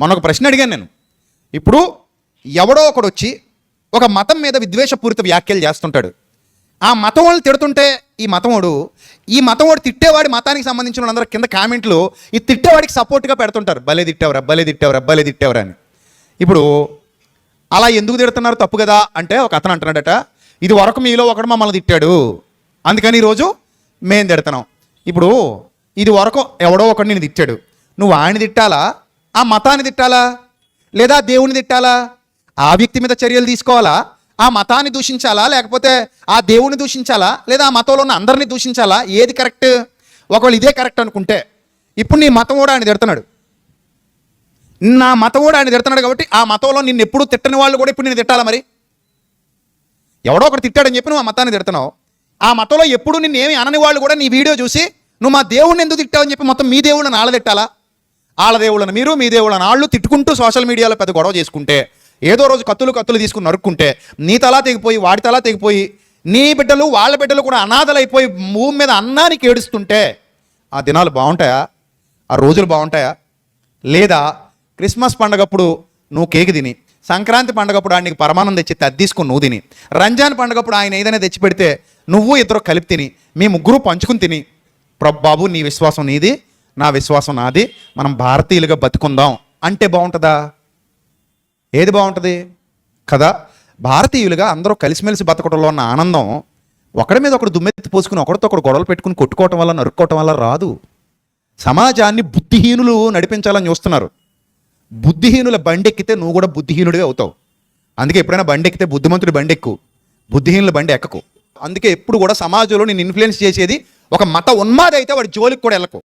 మొన్న ఒక ప్రశ్న అడిగాను నేను. ఇప్పుడు ఎవడో ఒకడు వచ్చి ఒక మతం మీద విద్వేషపూరిత వ్యాఖ్యలు చేస్తుంటాడు. ఆ మతం వాళ్ళు తిడుతుంటే ఈ మతమోడు ఈ మతముడు తిట్టేవాడి మతానికి సంబంధించిన వాళ్ళందరూ కింద కామెంట్లు ఈ తిట్టేవాడికి సపోర్ట్గా పెడుతుంటారు. భలే తిట్టేవరా భలే తిట్టేవరా భలే తిట్టేవరా అని. ఇప్పుడు అలా ఎందుకు తిడుతున్నారు తప్పు కదా అంటే ఒక అతను అంటున్నాడట ఇది వరకు మీలో ఒకడు మమ్మల్ని తిట్టాడు. అందుకని ఈరోజు మేము తిడుతున్నాం. ఇప్పుడు ఇది వరకు ఎవడో ఒకడు నేను తిట్టాడు. నువ్వు ఆయన తిట్టాలా? ఆ మతాన్ని తిట్టాలా? లేదా దేవుని తిట్టాలా? ఆ వ్యక్తి మీద చర్యలు తీసుకోవాలా? ఆ మతాన్ని దూషించాలా? లేకపోతే ఆ దేవుని దూషించాలా? లేదా ఆ మతంలో ఉన్న అందరినీ దూషించాలా? ఏది కరెక్ట్? ఒకవేళ ఇదే కరెక్ట్ అనుకుంటే ఇప్పుడు నీ మతం కూడా ఆయన తిడుతున్నాడు. నా మతం కూడా ఆయన తిడుతున్నాడు కాబట్టి ఆ మతంలో నిన్ను ఎప్పుడు తిట్టని వాళ్ళు కూడా ఇప్పుడు నేను తిట్టాలా మరి? ఎవడో ఒకటి తిట్టాడని చెప్పి నువ్వు ఆ మతాన్ని తిడుతున్నావు. ఆ మతంలో ఎప్పుడు నిన్ను ఏమి అనని వాళ్ళు కూడా నీ వీడియో చూసి నువ్వు మా దేవుడిని ఎందుకు తిట్టావని చెప్పి మొత్తం మీ దేవుళ్ళని ఆళ్ళ తిట్టాలా? వాళ్ళ దేవుళ్ళని మీరు మీ దేవుళ్ళని వాళ్ళు తిట్టుకుంటూ సోషల్ మీడియాలో పెద్ద గొడవ చేసుకుంటే ఏదో రోజు కత్తులు కత్తులు తీసుకుని నరుక్కుంటే నీ తలా తెగిపోయి వాడి తలా తెగిపోయి నీ బిడ్డలు వాళ్ళ బిడ్డలు కూడా అనాథలైపోయి భూమి మీద అన్నానికి ఏడుస్తుంటే ఆ దినాలు బాగుంటాయా? ఆ రోజులు బాగుంటాయా? లేదా క్రిస్మస్ పండగప్పుడు నువ్వు కేక్ తిని సంక్రాంతి పండగప్పుడు ఆయనకి పరమానం తెచ్చి అది తీసుకుని నువ్వు తిని రంజాన్ పండగప్పుడు ఆయన ఏదైనా తెచ్చి పెడితే నువ్వు ఇద్దరు కలిపి తిని మీ ముగ్గురు పంచుకుని తిని "ప్రభు బాబు నీ విశ్వాసం నీది నా విశ్వాసం నాది మనం భారతీయులుగా బతుకుందాం. అంటే బాగుంటుందా? ఏది బాగుంటుంది? కదా భారతీయులుగా అందరూ కలిసిమెలిసి బతకడంలో ఉన్న ఆనందం ఒకడి మీద ఒకడు దుమ్మెత్తి పోసుకుని ఒకరితో ఒకడు గొడవలు పెట్టుకుని కొట్టుకోవటం వల్ల నరుక్కోవటం వల్ల రాదు. సమాజాన్ని బుద్ధిహీనులు నడిపించాలని చూస్తున్నారు. బుద్ధిహీనుల బండి ఎక్కితే నువ్వు కూడా బుద్ధిహీనుడివే అవుతావు. అందుకే ఎప్పుడైనా బండి ఎక్కితే బుద్ధిమంతుడి బండి ఎక్కు బుద్ధిహీనుల బండి ఎక్కకు. అందుకే ఎప్పుడు కూడా సమాజంలో నేను ఇన్ఫ్లుయెన్స్ చేసేది ఒక మత ఉన్మాది అయితే వాడి జోలికి కూడా వెళ్ళకు.